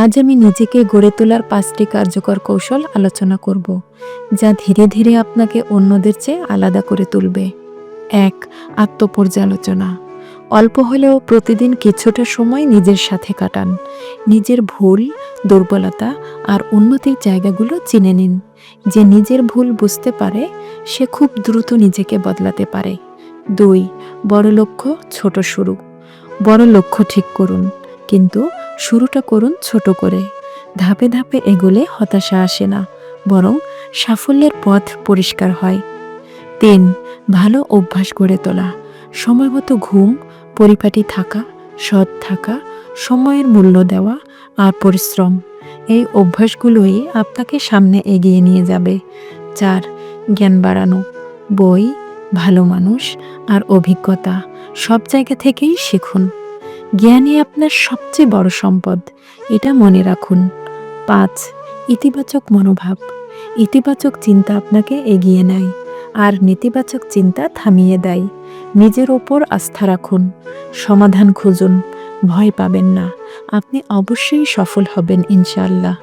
আজ আমি নিজেকে গড়ে তোলার পাঁচটি কার্যকর কৌশল আলোচনা করব, যা ধীরে ধীরে আপনাকে অন্যদের চেয়ে আলাদা করে তুলবে। এক, আত্মপর্যালোচনা। অল্প হলেও প্রতিদিন কিছুটা সময় নিজের সাথে কাটান। নিজের ভুল, দুর্বলতা আর উন্নতির জায়গাগুলো চিনে নিন। যে নিজের ভুল বুঝতে পারে, সে খুব দ্রুত নিজেকে বদলাতে পারে। দুই, বড় লক্ষ্য ছোট শুরু। বড় লক্ষ্য ঠিক করুন। কিন্তু শুরুটা করুন ছোট করে। ধাপে ধাপে এগোলে হতাশা আসে না, বরং সাফল্যের পথ পরিষ্কার হয়। তিন, ভালো অভ্যাস গড়ে তোলা। সময়মতো ঘুম, পরিপাটি থাকা, সৎ থাকা, সময়ের মূল্য দেওয়া আর পরিশ্রম, এই অভ্যাসগুলোই আপনাকে সামনে এগিয়ে নিয়ে যাবে। চার, জ্ঞান বাড়ানো। বই, ভালো মানুষ আর অভিজ্ঞতা সব জায়গা থেকেই শিখুন। জ্ঞানই আপনার সবচেয়ে বড় সম্পদ। এটা মনে রাখুন। পাঁচ, ইতিবাচক মনোভাব। ইতিবাচক চিন্তা আপনাকে এগিয়ে নেয়। আর নেতিবাচক চিন্তা থামিয়ে দেয়। নিজের ওপর আস্থা রাখুন। সমাধান খুঁজুন। ভয় পাবেন না। আপনি অবশ্যই সফল হবেন, ইনশাআল্লাহ।